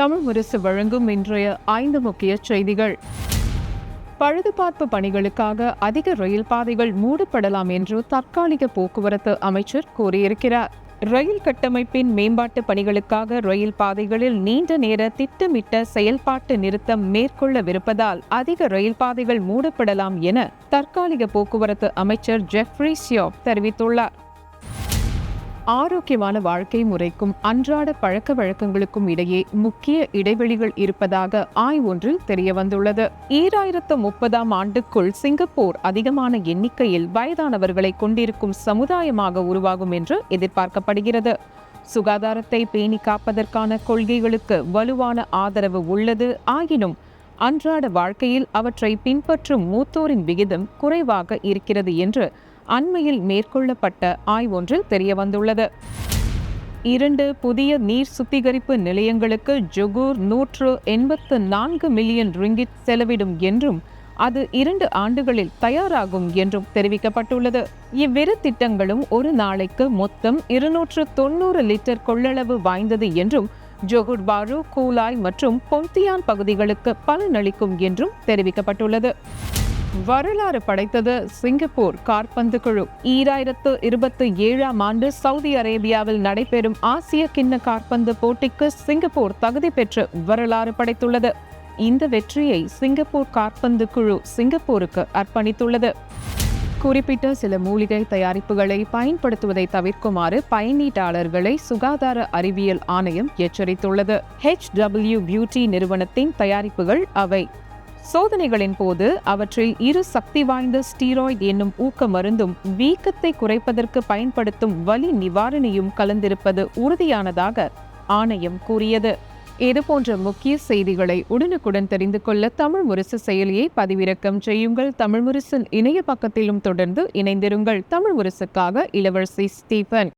தமிழ் முரசு வழங்கும் இன்றைய ஐந்து முக்கிய செய்திகள். பழுதுபார்ப்பு பணிகளுக்காக அதிக ரயில் பாதைகள் மூடப்படலாம் என்று தற்காலிக போக்குவரத்து அமைச்சர் கூறியிருக்கிறார். ரயில் கட்டமைப்பின் மேம்பாட்டு பணிகளுக்காக ரயில் பாதைகளில் நீண்ட நேர திட்டமிட்ட செயல்பாட்டு நிறுத்தம் மேற்கொள்ளவிருப்பதால் அதிக ரயில் பாதைகள் மூடப்படலாம் என தற்காலிக போக்குவரத்து அமைச்சர் ஜெஃப்ரி சியோப் தெரிவித்துள்ளார். ஆரோக்கியமான வாழ்க்கை முறைக்கும் அன்றாட பழக்க வழக்கங்களுக்கும் இடையே முக்கிய இடைவெளிகள் இருப்பதாக ஆய்வொன்றில் தெரியவந்துள்ளது. ஈராயிரத்து முப்பதாம் ஆண்டுக்குள் சிங்கப்பூர் அதிகமான எண்ணிக்கையில் வயதானவர்களை கொண்டிருக்கும் சமுதாயமாக உருவாகும் என்று எதிர்பார்க்கப்படுகிறது. சுகாதாரத்தை பேணி காப்பதற்கான கொள்கைகளுக்கு வலுவான ஆதரவு உள்ளது. ஆயினும் அன்றாட வாழ்க்கையில் அவற்றை பின்பற்றும் மூத்தோரின் விகிதம் குறைவாக இருக்கிறது என்று அண்மையில் மேற்கொள்ளப்பட்ட ஆய்வொன்றில் தெரியவந்துள்ளது. இரண்டு புதிய நீர் சுத்திகரிப்பு நிலையங்களுக்கு ஜொகூர் நூற்று எண்பத்து நான்கு மில்லியன் ரிங்கிட் செலவிடும் என்றும் அது இரண்டு ஆண்டுகளில் தயாராகும் என்றும் தெரிவிக்கப்பட்டுள்ளது. இவ்விரு திட்டங்களும் ஒரு நாளைக்கு மொத்தம் இருநூற்று தொண்ணூறு லிட்டர் கொள்ளளவு வாய்ந்தது என்றும் ஜொகுர் பாரு கூலாய் மற்றும் பொந்தியான் பகுதிகளுக்கு பலனளிக்கும் என்றும் தெரிவிக்கப்பட்டுள்ளது. வரலாறு படைத்தது சிங்கப்பூர் காற்பந்து குழு. ஈராயிரத்து இருபத்தி ஏழாம் ஆண்டு சவுதி அரேபியாவில் நடைபெறும் ஆசிய கிண்ண காற்பந்து போட்டிக்கு சிங்கப்பூர் தகுதி பெற்று வரலாறு படைத்துள்ளது. இந்த வெற்றியை சிங்கப்பூர் காற்பந்து குழு சிங்கப்பூருக்கு அர்ப்பணித்துள்ளது. குறிப்பிட்ட சில மூலிகை தயாரிப்புகளை பயன்படுத்துவதை தவிர்க்குமாறு பயனீட்டாளர்களை சுகாதார அறிவியல் ஆணையம் எச்சரித்துள்ளது. ஹெச் டபிள்யூ பியூட்டி நிறுவனத்தின் தயாரிப்புகள் அவை. சோதனைகளின் போது அவற்றில் இரு சக்தி வாய்ந்த ஸ்டீராய்டு என்னும் ஊக்க மருந்தும் வீக்கத்தை குறைப்பதற்கு பயன்படுத்தும் வலி நிவாரணியும் கலந்திருப்பது உறுதியானதாக ஆணையம் கூறியது. இதுபோன்ற முக்கிய செய்திகளை உடனுக்குடன் தெரிந்து கொள்ள தமிழ் முரசு செயலியை பதிவிறக்கம் செய்யுங்கள். தமிழ் முரசின் இணைய பக்கத்திலும் தொடர்ந்து இணைந்திருங்கள். தமிழ் முரசுக்காக இளவரசி ஸ்டீபன்.